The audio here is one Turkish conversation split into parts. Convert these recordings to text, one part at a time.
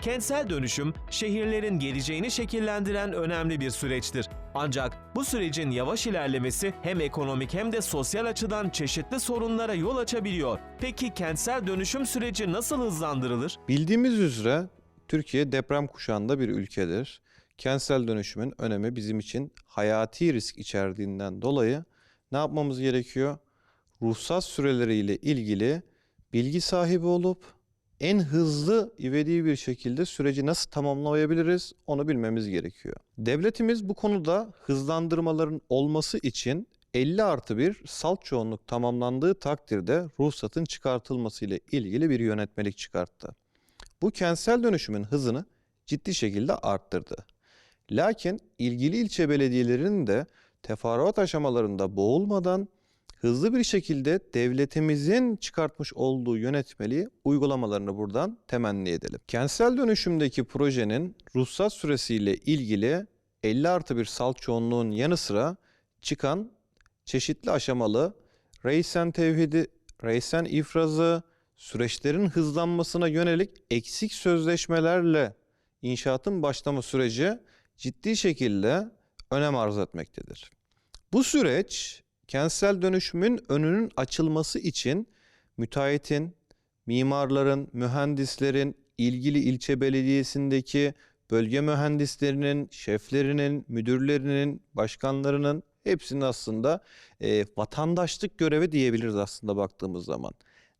Kentsel dönüşüm, şehirlerin geleceğini şekillendiren önemli bir süreçtir. Ancak bu sürecin yavaş ilerlemesi hem ekonomik hem de sosyal açıdan çeşitli sorunlara yol açabiliyor. Peki kentsel dönüşüm süreci nasıl hızlandırılır? Bildiğimiz üzere Türkiye deprem kuşağında bir ülkedir. Kentsel dönüşümün önemi bizim için hayati risk içerdiğinden dolayı ne yapmamız gerekiyor? Ruhsat süreleriyle ilgili bilgi sahibi olup en hızlı ivedi bir şekilde süreci nasıl tamamlayabiliriz onu bilmemiz gerekiyor. Devletimiz bu konuda hızlandırmaların olması için 50 artı bir salt çoğunluk tamamlandığı takdirde ruhsatın çıkartılması ile ilgili bir yönetmelik çıkarttı. Bu kentsel dönüşümün hızını ciddi şekilde arttırdı. Lakin ilgili ilçe belediyelerinin de teferruat aşamalarında boğulmadan hızlı bir şekilde devletimizin çıkartmış olduğu yönetmeliği uygulamalarını buradan temenni edelim. Kentsel dönüşümdeki projenin ruhsat süresiyle ilgili 50 artı bir salt çoğunluğun yanı sıra çıkan çeşitli aşamalı reysen tevhidi, reysen ifrazı, süreçlerin hızlanmasına yönelik eksik sözleşmelerle inşaatın başlama süreci ciddi şekilde önem arz etmektedir. Bu süreç kentsel dönüşümün önünün açılması için müteahhitin, mimarların, mühendislerin, ilgili ilçe belediyesindeki bölge mühendislerinin, şeflerinin, müdürlerinin, başkanlarının hepsinin aslında e, vatandaşlık görevi diyebiliriz aslında baktığımız zaman.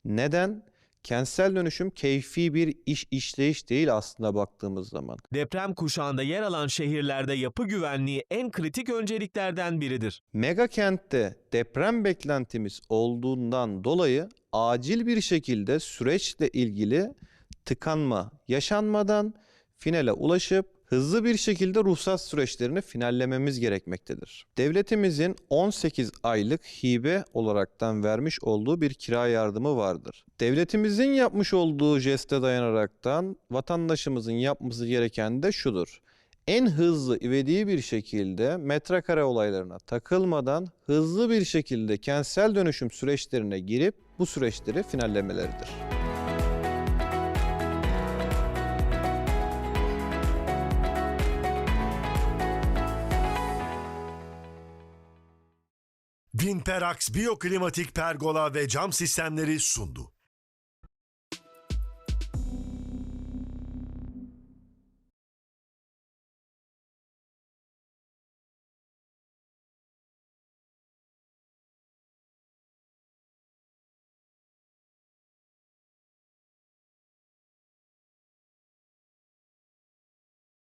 Neden? Kentsel dönüşüm keyfi bir iş işleyiş değil aslında baktığımız zaman. Deprem kuşağında yer alan şehirlerde yapı güvenliği en kritik önceliklerden biridir. Mega kentte deprem beklentimiz olduğundan dolayı acil bir şekilde süreçle ilgili tıkanma yaşanmadan finale ulaşıp hızlı bir şekilde ruhsat süreçlerini finallememiz gerekmektedir. Devletimizin 18 aylık hibe olaraktan vermiş olduğu bir kira yardımı vardır. Devletimizin yapmış olduğu jeste dayanaraktan vatandaşımızın yapması gereken de şudur. En hızlı ivedi bir şekilde metrekare olaylarına takılmadan hızlı bir şekilde kentsel dönüşüm süreçlerine girip bu süreçleri finallemeleridir. Vinperax Biyoklimatik Pergola ve Cam Sistemleri sundu.